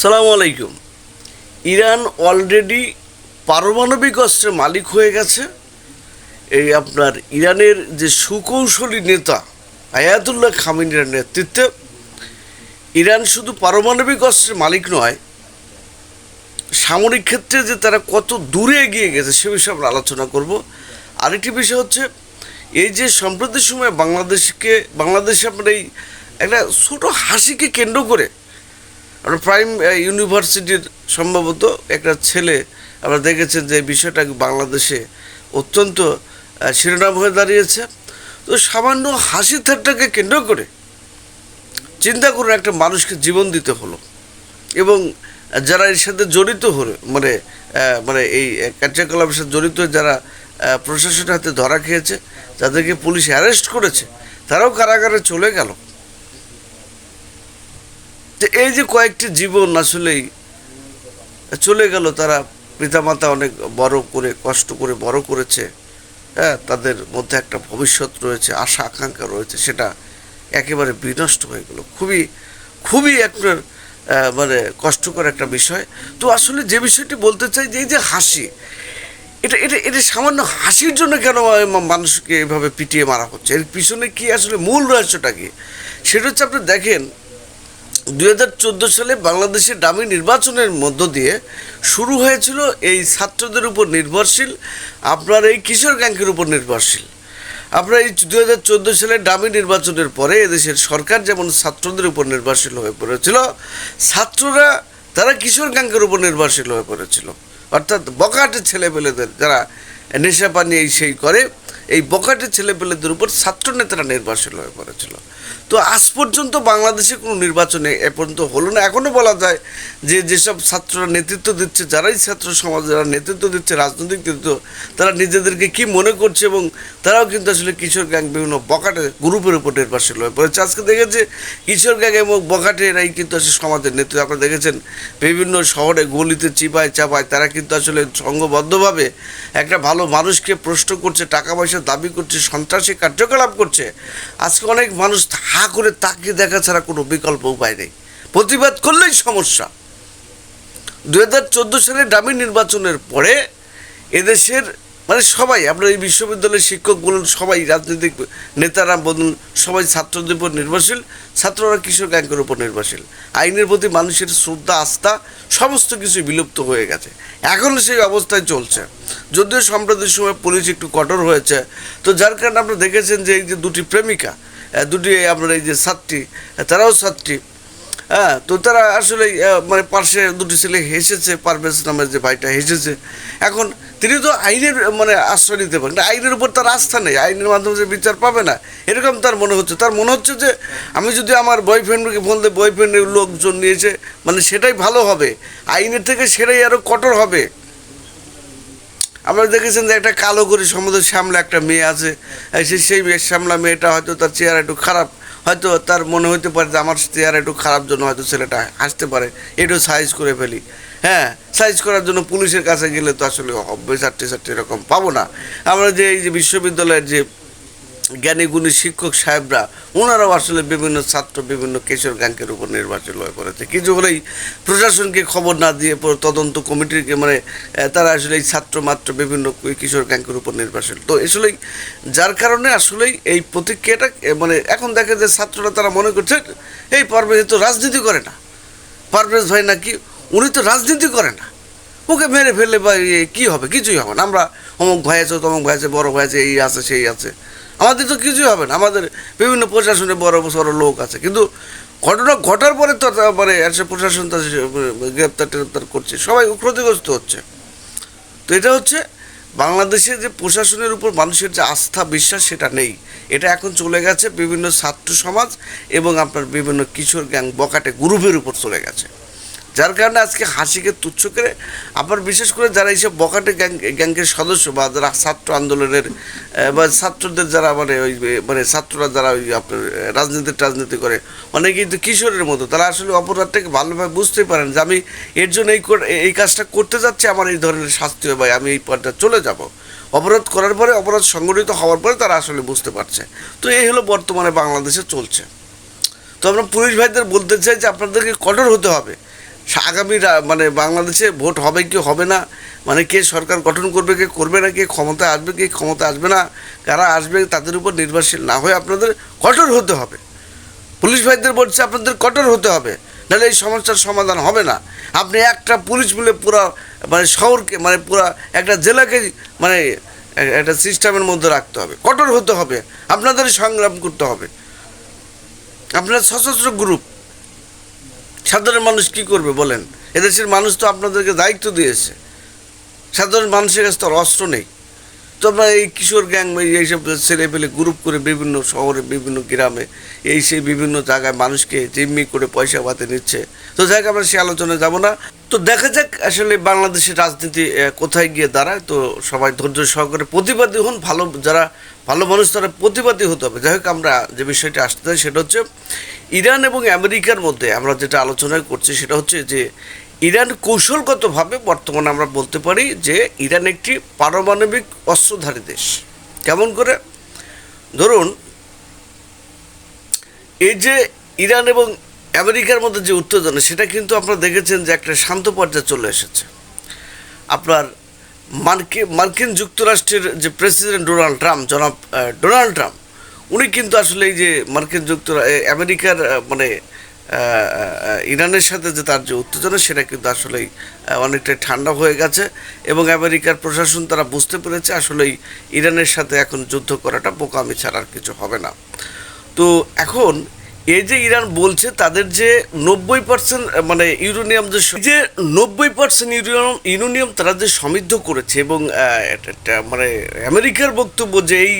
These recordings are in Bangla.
সালাম আলাইকুম। ইরান অলরেডি পারমাণবিক অস্ত্রের মালিক হয়ে গেছে। এই আপনার ইরানের যে সুকৌশলী নেতা আয়াতুল্লাহ খামিনের নেতৃত্বে, ইরান শুধু পারমাণবিক অস্ত্রের মালিক নয়, সামরিক ক্ষেত্রে যে তারা কত দূরে এগিয়ে গেছে সে বিষয়ে আমরা আলোচনা করব। আরেকটি বিষয় হচ্ছে, এই যে সম্প্রতি সময়ে বাংলাদেশকে, বাংলাদেশে আপনার এই একটা ছোটো হাসিকে কেন্দ্র করে আমরা প্রাইম ইউনিভার্সিটির সম্ভবত একটা ছেলে আমরা দেখেছেন যে বিষয়টা বাংলাদেশে অত্যন্ত শিরোনাম হয়ে দাঁড়িয়েছে। তো সামান্য হাসি ঠাট্টাকে কেন্দ্র করে চিন্তা করুন একটা মানুষকে জীবন দিতে হলো। এবং যারা এর সাথে জড়িত হলো মানে মানে এই কার্যকলাপের সাথে জড়িত যারা প্রশাসনের হাতে ধরা খেয়েছে যাদেরকে পুলিশ অ্যারেস্ট করেছে, তারাও কারাগারে চলে গেল। তো এই যে কয়েকটি জীবন আসলেই চলে গেল, তারা পিতামাতা অনেক বড় করে, কষ্ট করে, বড় করেছে। হ্যাঁ তাদের মধ্যে একটা ভবিষ্যৎ রয়েছে, আশা, আকাঙ্ক্ষা রয়েছে, সেটা একেবারে বিনষ্ট হয়ে গেল। খুবই খুবই একটা মানে কষ্টকর একটা বিষয়। তো আসলে যে বিষয়টি বলতে চাই যে এই যে হাসি, এটা এটা এটা সামান্য হাসির জন্য কেন মানুষকে এভাবে পিটিয়ে মারা হচ্ছে? এর পিছনে কি আসলে মূল রহস্যটা কি? সেটা হচ্ছে আপনি দেখেন দুই হাজার চোদ্দ সালে বাংলাদেশের ডামি নির্বাচনের মধ্য দিয়ে শুরু হয়েছিল এই ছাত্রদের উপর নির্ভরশীল, আপনার এই কিশোর গ্যাংকের উপর নির্ভরশীল। আপনার এই দুই হাজার চোদ্দ সালে ডামি নির্বাচনের পরে এদেশের সরকার যেমন ছাত্রদের উপর নির্ভরশীল হয়ে পড়েছিল, ছাত্ররা তারা কিশোর গ্যাংকের উপর নির্ভরশীল হয়ে পড়েছিল। অর্থাৎ বকাটে ছেলেপেলেদের যারা নেশা পানি এই সেই করে, এই বকাটে ছেলেপেলেদের উপর ছাত্র নেতারা নির্ভরশীল হয়ে পড়েছিল। তো আজ পর্যন্ত বাংলাদেশে কোনো নির্বাচনে এ পর্যন্ত হলো না। এখনও বলা যায় যে যেসব ছাত্ররা নেতৃত্ব দিচ্ছে, যারাই ছাত্র সমাজ, যারা নেতৃত্ব দিচ্ছে, রাজনৈতিক নেতৃত্ব, তারা নিজেদেরকে কি মনে করছে এবং তারাও কিন্তু আসলে কিশোর গ্যাং বিভিন্ন বকাটে গ্রুপের উপর নির্ভরশীল হয়ে পড়েছে। আজকে দেখেছে কিশোর গ্যাং এবং বকাটে এরাই কিন্তু আসলে সমাজের নেতৃত্ব। আপনারা দেখেছেন বিভিন্ন শহরে গলিতে চিপায় চাপায় তারা কিন্তু আসলে সংঘবদ্ধভাবে একটা ভালো মানুষকে প্রশ্ন করছে, টাকা পয়সা দাবি করছে, সন্ত্রাসী কার্যকলাপ করছে। আজকে অনেক মানুষ হা করে তাকিয়ে দেখা ছাড়া কোনো বিকল্প উপায় নেই। প্রতিবাদ করলেই সমস্যা। দু হাজার চোদ্দ সালে ডামি নির্বাচনের পরে এদেশের মানে সবাই আপনার এই বিশ্ববিদ্যালয়ের শিক্ষক বলুন সবাই, রাজনৈতিক নেতারা বলুন, সবাই ছাত্রদের উপর নির্ভরশীল, ছাত্ররা কিশোর গ্যাংকের উপর নির্ভরশীল। আইনের প্রতি মানুষের শ্রদ্ধা, আস্থা, সমস্ত কিছু বিলুপ্ত হয়ে গেছে। এখন সেই অবস্থায় চলছে। যদিও সম্প্রতির সময় পুলিশ একটু কঠোর হয়েছে, তো যার কারণে আপনারা দেখেছেন যে এই যে দুটি প্রেমিকা দুটি আপনার এই যে আহ, তারাও ছাত্রী হ্যাঁ তো তারা আসলে মানে পাশে দুটি ছেলে হেসেছে পারভেজ নামের যে ভাইটা হেসেছে। এখন তিনি তো আইনের মানে আশ্রয় নিতে পারেন আইনের উপর তার আস্থা নেই আইনের মাধ্যমে যে বিচার পাবে না। এরকম তার মনে হচ্ছে। তার মনে হচ্ছে যে আমি যদি আমার বয়ফ্রেন্ডকে ফোন দিই বয়ফ্রেন্ডের লোকজন নিয়েছে মানে সেটাই ভালো হবে। আইনের থেকে সেটাই আরও কঠোর হবে। আপনারা দেখেছেন যে একটা কালো করে সমুদ্রের সামলা একটা মেয়ে আছে সেই মেয়ের সামলা মেয়েটা হয়তো তার চেহারা একটু খারাপ, হয়তো তার মনে হতে পারে যে আমার চেহারা একটু খারাপ জন্য হয়তো ছেলেটা হাসতে পারে একটু সাইজ করে ফেলি। হ্যাঁ সাইজ করার জন্য পুলিশের কাছে গেলে তো আসলে অভ্যাস চারটে চারটে এরকম পাবো না। আমরা যে এই যে বিশ্ববিদ্যালয়ের যে জ্ঞানী গুণী শিক্ষক সাহেবরা, ওনারাও আসলে বিভিন্ন ছাত্র, বিভিন্ন কিশোর গ্যাংকের উপর নির্বাচন হয়ে পড়েছে। কিছু হলেই প্রশাসনকে খবর না দিয়ে তদন্ত কমিটিকে মানে তারা আসলে এই ছাত্র, মাত্র বিভিন্ন কিশোর গ্যাংকের উপর নির্বাচন তো আসলেই যার কারণে আসলেই এই প্রতিক্রিয়াটা মানে এখন দেখে যে ছাত্ররা তারা মনে করছে, এই পারভেজ তো রাজনীতি করে না। পারভেজ ভাই নাকি, উনি তো রাজনীতি করে না। ওকে মেরে ফেললে বা কী হবে? কিছুই হবে না। আমরা অমুক ভাই আছে, তমুক ভাই আছে, বড় ভাই আছে, এই আছে, সেই আছে। আমাদের তো কিছুই হবে না। আমাদের বিভিন্ন প্রশাসনে বড় বড় লোক আছে। কিন্তু ঘটনা ঘটার পরে তো মানে এসে প্রশাসন তার গ্রেপ্তার টেপ্তার করছে। সবাই ক্ষতিগ্রস্ত হচ্ছে। তো এটা হচ্ছে বাংলাদেশে যে প্রশাসনের উপর মানুষের যে আস্থা, বিশ্বাস, সেটা নেই। এটা এখন চলে গেছে বিভিন্ন ছাত্র সমাজ এবং আপনার বিভিন্ন কিশোর গ্যাং বকাটে গ্রুপের উপর চলে গেছে। যার কারণে আজকে হাসিকে তুচ্ছ করে আবার বিশেষ করে যারা এইসব বকাটে গ্যাং গ্যাংকের সদস্য বা যারা ছাত্র আন্দোলনের বা ছাত্রদের যারা মানে ওই মানে ছাত্ররা যারা ওই আপনার রাজনীতি টাজনীতি করে, অনেকেই তো কিশোরের মতো, তারা আসলে অপরাধটাকে ভালোভাবে বুঝতে পারেন যে আমি এর জন্য এই এই কাজটা করতে যাচ্ছি, আমার এই ধরনের শাস্তি হবে, আমি এই পথটা চলে যাব। অপরাধ করার পরে, অপরাধ সংগঠিত হওয়ার পরে তারা আসলে বুঝতে পারছে। তো এই হলো বর্তমানে বাংলাদেশে চলছে। তো আমরা পুলিশ ভাইদের বলতে চাই যে আপনাদেরকে কঠোর হতে হবে। আগামী মানে বাংলাদেশে ভোট হবে কি হবে না? মানে কে সরকার গঠন করবে, কে করবে না, কে ক্ষমতা আসবে, কে ক্ষমতা আসবে না, কারা আসবে তাদের উপর নির্ভরশীল না হয়ে আপনাদের কঠোর হতে হবে। পুলিশ ভাইদের বলছে আপনাদের কঠোর হতে হবে, নাহলে এই সমস্যার সমাধান হবে না। আপনি একটা পুলিশ মিলে পুরো মানে শহরকে মানে পুরো একটা জেলাকে মানে একটা সিস্টেমের মধ্যে রাখতে হবে। কঠোর হতে হবে আপনাদের সংগ্রাম করতে হবে। আপনার সশস্ত্র গ্রুপ সাধারণ মানুষ কি করবে বলেন? এদেশের মানুষ তো আপনাদেরকে দায়িত্ব দিয়েছে। সাধারণ মানুষের কাছে তো অস্ত্র নেই। তো আমরা এই কিশোর গ্যাং এইসব ছেলে পেলে গ্রুপ করে বিভিন্ন শহরে, বিভিন্ন গ্রামে, এই সেই বিভিন্ন জায়গায় মানুষকে জিম্মি করে পয়সা পাতে নিচ্ছে। তো যাক, আমরা সে আলোচনায় যাব না। তো দেখা যাক আসলে বাংলাদেশের রাজনীতি কোথায় গিয়ে দাঁড়ায়। তো সবাই ধৈর্য সহকারে প্রতিবাদী হন, ভালো, যারা ভালো মানুষ তারা প্রতিবাদী হতে হবে। যাই হোক, আমরা যে বিষয়টা আসতে চাই সেটা হচ্ছে ইরান এবং আমেরিকার মধ্যে আমরা যেটা আলোচনা করছি সেটা হচ্ছে যে ইরান কৌশলগতভাবে বর্তমানে আমরা বলতে পারি যে ইরান একটি পারমাণবিক অস্ত্রধারী দেশ। কেমন করে? ধরুন, এই যে ইরান এবং আমেরিকার মধ্যে যে উত্তেজনা, সেটা কিন্তু আপনারা দেখেছেন যে একটা শান্ত পর্যায়ে চলে এসেছে। আপনার মার্কিন মার্কিন যুক্তরাষ্ট্রের যে প্রেসিডেন্ট ডোনাল্ড ট্রাম্প, জনাব ডোনাল্ড ট্রাম্প উনি কিন্তু আসলে এই যে মার্কিন যুক্তরা আমেরিকার মানে ইরানের সাথে যে তার যে উত্তেজনা, সেটা কিন্তু আসলেই অনেকটাই ঠান্ডা হয়ে গেছে। এবং আমেরিকার প্রশাসন তারা বুঝতে পেরেছে, আসলেই ইরানের সাথে এখন যুদ্ধ করাটা বোকামি ছাড়া আর কিছু হবে না। তো এখন এই যে ইরান বলছে, তাদের যে নব্বই পার্সেন্ট মানে ইউরেনিয়াম যে যে নব্বই পার্সেন্ট ইউরেনিয়াম ইউরেনিয়াম তারা যে সমৃদ্ধ করেছে এবং মানে আমেরিকার বক্তব্য যে এই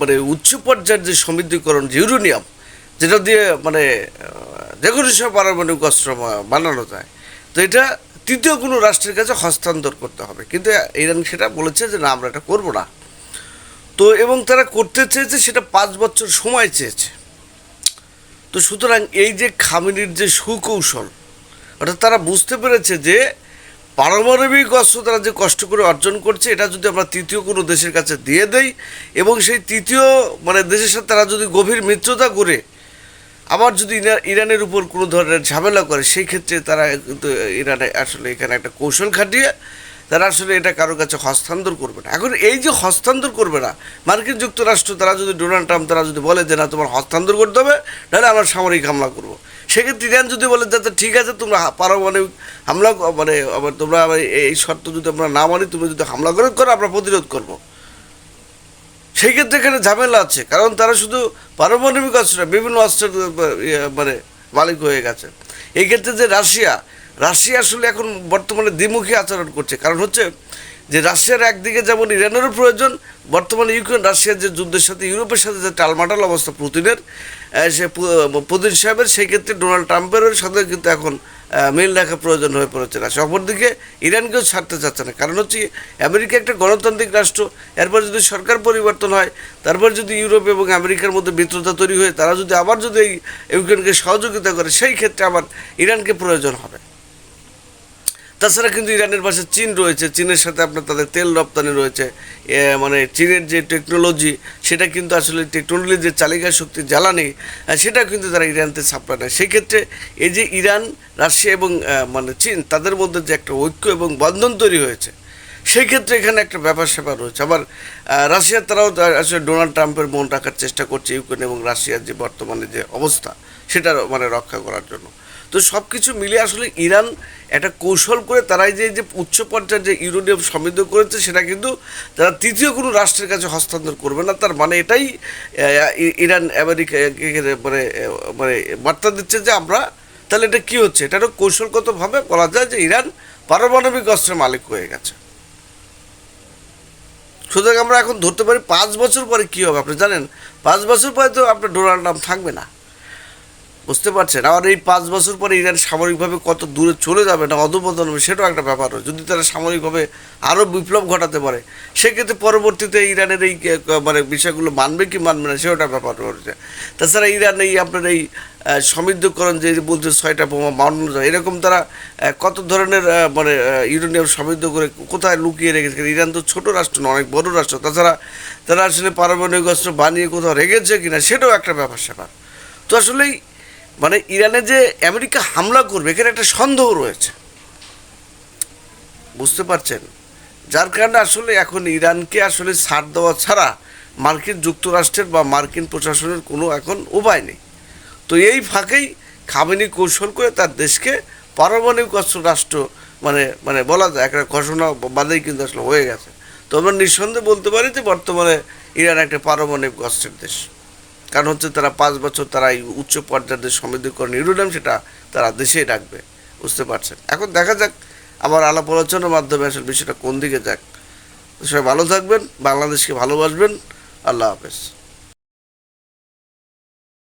মানে উচ্চ পর্যায়ের যে সমৃদ্ধকরণ যে ইউরেনিয়াম, যেটা দিয়ে মানে যে কোনো সব পারমাণবিক অস্ত্র বানানো যায়, তো এটা তৃতীয় কোনো রাষ্ট্রের কাছে হস্তান্তর করতে হবে। কিন্তু ইরান সেটা বলেছে যে না, আমরা এটা করব না। তো, এবং তারা করতে চেয়েছে, সেটা পাঁচ বছর সময় চেয়েছে। তো সুতরাং এই যে খামিনির যে সুকৌশল, অর্থাৎ তারা বুঝতে পেরেছে যে পারমাণবিক অস্ত্র তারা যে কষ্ট করে অর্জন করছে, এটা যদি আমরা তৃতীয় কোনো দেশের কাছে দিয়ে দেই এবং সেই তৃতীয় মানে দেশের সাথে তারা যদি গভীর মিত্রতা করে, আবার যদি ইরা- ইরানের উপর কোনো ধরনের ঝামেলা করে, সেই ক্ষেত্রে তারা কিন্তু ইরানে আসলে এখানে একটা কৌশল খাটিয়ে তারা আসলে এটা কারোর কাছে হস্তান্তর করবে না। এখন এই যে হস্তান্তর করবে না মার্কিন যুক্তরাষ্ট্র তারা যদি ডোনাল্ড ট্রাম্প তারা যদি বলে যে না তোমার হস্তান্তর করতে হবে তাহলে আমরা সামরিক হামলা করব। সেক্ষেত্রে ইরান যদি বলে যে আচ্ছা, ঠিক আছে তোমরা পারমাণবিক হামলা মানে তোমরা এই- শর্ত যদি আমরা না মানি তুমি যদি হামলা করে করো আমরা প্রতিরোধ করব। সেই ক্ষেত্রে এখানে ঝামেলা আছে কারণ তারা শুধু পারমাণবিক অস্ত্র বিভিন্ন অস্ত্রের মানে মালিক হয়ে গেছে। এই ক্ষেত্রে যে রাশিয়া রাশিয়া আসলে এখন বর্তমানে দ্বিমুখী আচরণ করছে। কারণ হচ্ছে যে রাশিয়ার একদিকে যেমন ইরানেরও প্রয়োজন, বর্তমানে ইউক্রেন, রাশিয়ার যে যুদ্ধের সাথে, ইউরোপের সাথে যে টালমাটাল অবস্থা পুতিনের সে পুতিন সাহেবের, সেই ক্ষেত্রে ডোনাল্ড ট্রাম্পেরও সাথে কিন্তু এখন মিল রাখা প্রয়োজন হয়ে পড়েছে রাশিয়া। অপরদিকে ইরানকেও ছাড়তে চাচ্ছে না। কারণ হচ্ছে আমেরিকা একটা গণতান্ত্রিক রাষ্ট্র, এরপর যদি সরকার পরিবর্তন হয়, তারপর যদি ইউরোপ এবং আমেরিকার মধ্যে মিত্রতা তৈরি হয়, তারা যদি আবার যদি ইউক্রেনকে সহযোগিতা করে, সেই ক্ষেত্রে আবার ইরানকে প্রয়োজন হবে। তাছাড়া কিন্তু ইরানের পাশে চীন রয়েছে। চীনের সাথে আপনার তাদের তেল রপ্তানি রয়েছে। মানে চীনের যে টেকনোলজি সেটা কিন্তু আসলে টেকনোলজির যে চালিকা শক্তি জ্বালানি সেটা কিন্তু তারা ইরানতে সাপ্লাই নেয়। সেই ক্ষেত্রে এই যে ইরান, রাশিয়া এবং মানে চীন, তাদের মধ্যে যে একটা ঐক্য এবং বন্ধন তৈরি হয়েছে সেই ক্ষেত্রে এখানে একটা ব্যাপার স্যাপার রয়েছে। আবার রাশিয়ার তারাও আসলে ডোনাল্ড ট্রাম্পের মন রাখার চেষ্টা করছে ইউক্রেন এবং রাশিয়ার যে বর্তমানে যে অবস্থা সেটা মানে রক্ষা করার জন্য। তো সব কিছু মিলে আসলে ইরান একটা কৌশল করে তারাই যে যে উচ্চ পর্যায়ে যে ইউরেনিয়াম সমৃদ্ধ করেছে, সেটা কিন্তু তারা তৃতীয় কোনো রাষ্ট্রের কাছে হস্তান্তর করবে না। তার মানে এটাই ইরান, আমেরিকা মানে মানে বার্তা দিচ্ছে যে আমরা, তাহলে এটা কী হচ্ছে? এটা একটা কৌশলগতভাবে বলা যায় যে ইরান পারমাণবিক অস্ত্রের মালিক হয়ে গেছে। সুতরাং আমরা এখন ধরতে পারি পাঁচ বছর পরে কী হবে? আপনি জানেন, পাঁচ বছর পরে তো আপনার ডোনাল্ড ট্রাম্প থাকবে না। বুঝতে পারছেন? আর এই পাঁচ বছর পরে ইরান সামরিকভাবে কত দূরে চলে যাবে না অধপতন হবে, সেটাও একটা ব্যাপার যদি তারা সামরিকভাবে আরও বিপ্লব ঘটাতে পারে, সেক্ষেত্রে পরবর্তীতে ইরানের এই মানে বিষয়গুলো মানবে কি মানবে না সেটা ব্যাপার রয়েছে। তাছাড়া ইরান এই আপনার এই সমৃদ্ধকরণ যে বলছে ছয়টা বোমা বানানো যায় এরকম তারা কত ধরনের মানে ইউরেনিয়াম সমৃদ্ধ করে কোথায় লুকিয়ে রেখেছে? ইরান তো ছোট রাষ্ট্র না অনেক বড় রাষ্ট্র। তাছাড়া তারা আসলে পারমাণবিক অস্ত্র বানিয়ে কোথাও রেখেছে কিনা, সেটাও একটা ব্যাপার স্যাপার তো আসলেই মানে ইরানে যে আমেরিকা হামলা করবে, এখানে একটা সন্দেহ রয়েছে। বুঝতে পারছেন? যার কারণে আসলে এখন ইরানকে আসলে ছাড় দেওয়া ছাড়া মার্কিন যুক্তরাষ্ট্রের বা মার্কিন প্রশাসনের কোনো এখন উপায় নেই। তো এই ফাঁকেই খামেনি কৌশল করে তার দেশকে পারমাণবিক অস্ত্র রাষ্ট্র মানে মানে বলা যায়, একটা ঘোষণা বাদেই কিন্তু আসলে হয়ে গেছে। তো আমরা নিঃসন্দেহে বলতে পারি যে বর্তমানে ইরান একটা পারমাণবিক অস্ত্রের দেশ। কারণ হচ্ছে তারা পাঁচ বছর তারা এই উচ্চ পর্যায়ের সমৃদ্ধিকরণ ইউরোনিয়াম সেটা তারা দেশেই রাখবে, বুঝতে পারছেন? এখন দেখা যাক, আমার আলাপ আলোচনার মাধ্যমে আসলে বিষয়টা কোন দিকে যাক। সবাই ভালো থাকবেন, বাংলাদেশকে ভালোবাসবেন, আল্লাহ হাফেজ।